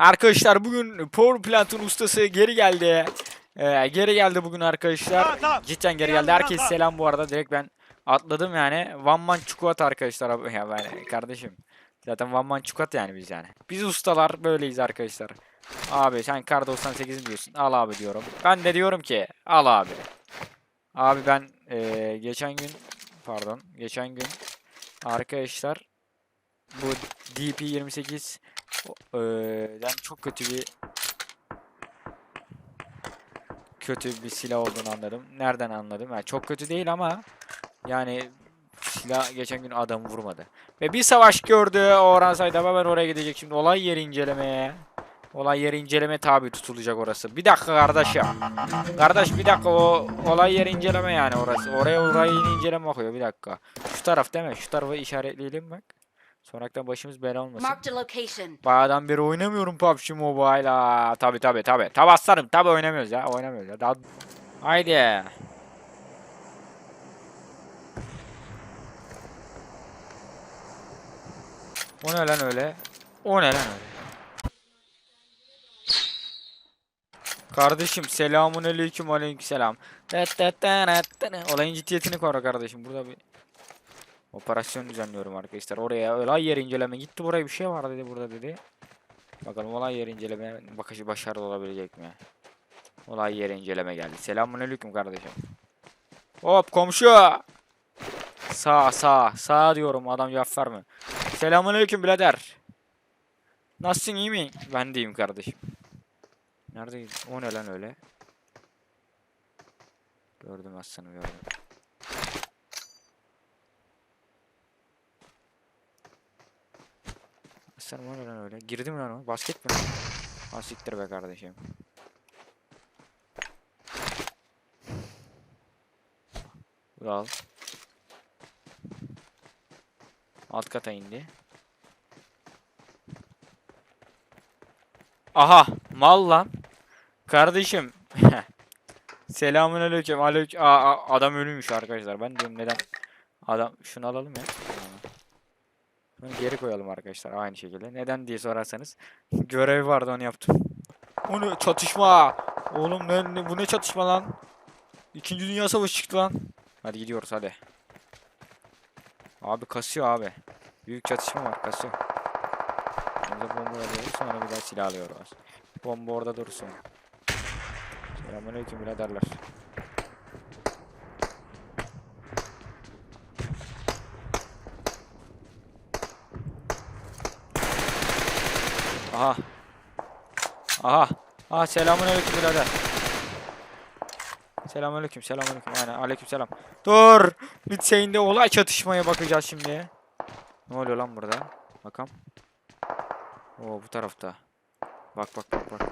Arkadaşlar bugün Power Plant'ın ustası geri geldi. Ee, geri geldi bugün arkadaşlar. Cidden geri geldi. Herkes selam bu arada. Direkt ben atladım yani. One man çikolata arkadaşlar. Ya ben kardeşim. Zaten one man çikolata yani biz yani. Biz ustalar böyleyiz arkadaşlar. Abi sen kar 98 diyorsun. Al abi diyorum. Ben de diyorum ki al abi. Abi ben eee, geçen gün pardon geçen gün arkadaşlar bu DP28 den çok kötü bir kötü bir silah olduğunu anladım. Nereden anladım? Yani çok kötü değil ama yani silah geçen gün adamı vurmadı. Ve bir savaş gördü Orhan Saydam hemen oraya gidecek şimdi olay yeri incelemeye. Olay yeri inceleme tabi tutulacak orası. Bir dakika kardeş ya. Kardeş bir dakika o olay yeri inceleme yani orası. Oraya orayı inceleme bakıyor bir dakika. Şu taraf değil mi? Şu tarafı işaretleyelim bak. Sonradan başımız bela olmasın. Marked a location. Bayağıdan beri oynamıyorum PUBG Mobile'a. Tabi tabi tabi. Tabi aslanım tabi oynamıyoruz ya. Oynamıyoruz ya. Daha... Haydi. O ne lan öyle? O ne lan öyle? Kardeşim selamun aleyküm aleyküm selam. Olayın ciddiyetini koru kardeşim. Burada bir operasyon düzenliyorum arkadaşlar. Oraya olay yeri inceleme gitti. Buraya bir şey var dedi burada dedi. Bakalım olay yeri inceleme bakışı başarılı olabilecek mi? Olay yeri inceleme geldi. Selamun aleyküm kardeşim. Hop komşu. Sağ sağ sağ diyorum adam cevap verme. Selamun aleyküm birader. Nasılsın iyi mi? Ben deyim kardeşim. Neredeyiz? O ne lan öyle? Gördüm aslanım gördüm. Aslanım o ne lan öyle? Girdi mi lan o? Basket mi lan? Ha siktir be kardeşim. Al. Alt kata indi. Aha mal lan. Kardeşim. Selamun aleyküm. Aa, adam ölüymüş arkadaşlar. Ben diyorum neden adam şunu alalım ya. Bunu geri koyalım arkadaşlar aynı şekilde. Neden diye sorarsanız görev vardı onu yaptım. O ne çatışma. Oğlum ne, ne- bu ne çatışma lan? İkinci Dünya Savaşı çıktı lan. Hadi gidiyoruz hadi. Abi kasıyor abi. Büyük çatışma var kasıyor. Önce bomba alıyoruz sonra bir daha silah alıyoruz. Bomba orada dursun. Selamünaleyküm biraderler. Aha. Aha. Aha selamünaleyküm birader. Selamünaleyküm, selamünaleyküm. Aynen, aleykümselam. Dur. Bitseğinde olay çatışmaya bakacağız şimdi. Ne oluyor lan burada? Bakalım. Oo bu tarafta. Bak bak bak bak.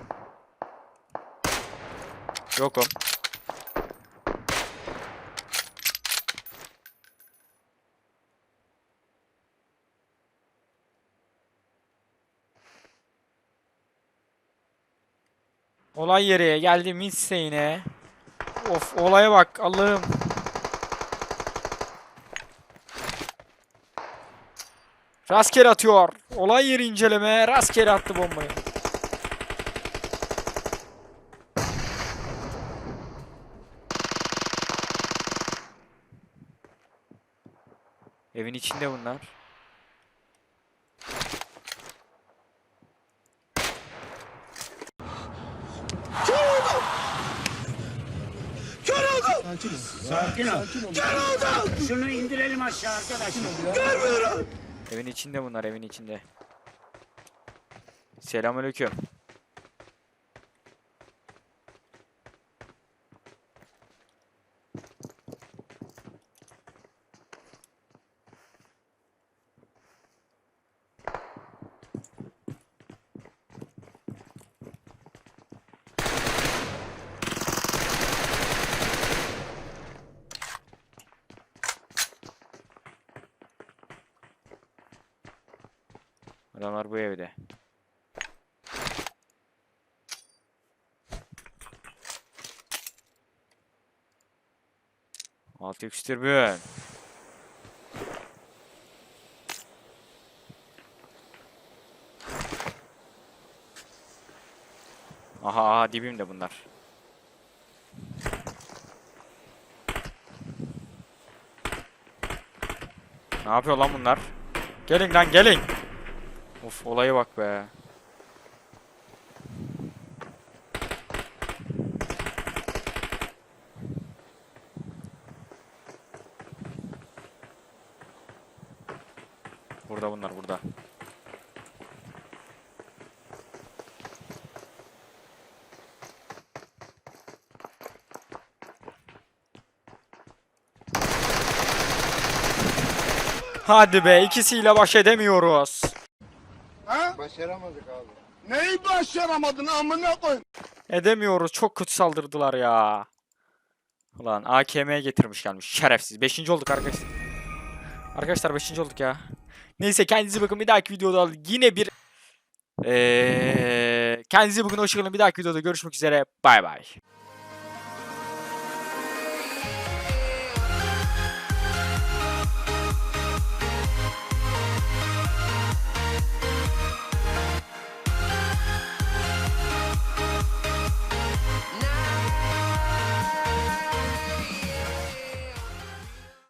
Yokum. Olay yeri geldi Midseyne. Of olaya bak Allah'ım. Rastgele atıyor. Olay yeri inceleme. Rastgele attı bombayı. Evin içinde bunlar. Sakin ol. Şunu indirelim aşağı arkadaşlar. Evin içinde bunlar evin içinde. Selamünaleyküm. Adamlar bu evde. Altı x türbün. Aha aha dibimde bunlar. Ne yapıyor lan bunlar? Gelin lan gelin. Of olaya bak be. Burada bunlar burada. Hadi be ikisiyle baş edemiyoruz. Başaramadık abi. Neyi başaramadın amına koy? Edemiyoruz. Çok kötü saldırdılar ya. Ulan AKM'ye getirmiş gelmiş. Şerefsiz. Beşinci olduk arkadaşlar. Arkadaşlar beşinci olduk ya. Neyse kendinize bakın. Bir dahaki videoda yine bir... Eee kendinize bakın. Hoşçakalın. Bir dahaki videoda görüşmek üzere. Bay bay.